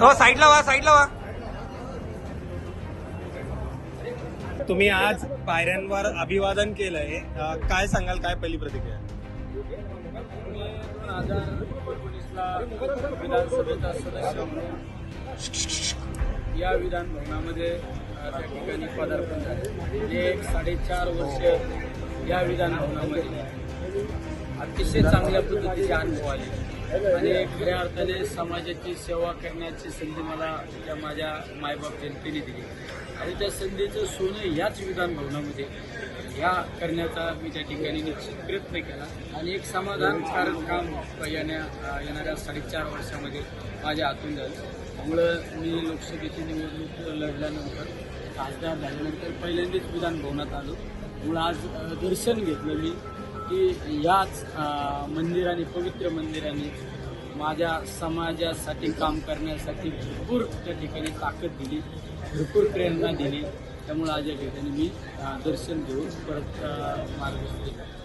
हो साईडला वा साईडला वा. तुम्ही आज पायऱ्यांवर अभिवादन केलंय. काय सांगाल काय पहिली प्रतिक्रिया? विधानसभेचा सदस्य म्हणून या विधान भवनामध्ये अ, त्या ठिकाणी पदार्पण झाले. गेले एक साडेचार वर्ष या विधान भवनामध्ये अतिशय चांगल्या पद्धतीचे अनुभव आले. आणि खऱ्या अर्थाने समाजाची सेवा करण्याची संधी मला त्या माझ्या मायबाप जनतेने दिली. आणि त्या संधीचं सोनं याच विधानभवनामध्ये ह्या करण्याचा मी त्या ठिकाणी निश्चित प्रयत्न केला. आणि एक समाधानकारक काम येण्या येणाऱ्या साडेचार वर्षामध्ये माझ्या हातून झालं. त्यामुळं मी लोकसभेची निवडणूक लढल्यानंतर खासदार झाल्यानंतर पहिल्यांदाच विधान भवनात आलो. मुळं आज दर्शन घेतलं मी. की याच मंदिराने पवित्र मंदिराने माझ्या समाजासाठी काम करण्यासाठी भरपूर त्या ठिकाणी ताकद दिली भरपूर प्रेरणा दिली. त्यामुळे आज या ठिकाणी मी दर्शन घेऊन परत मार्ग मार्गस्थ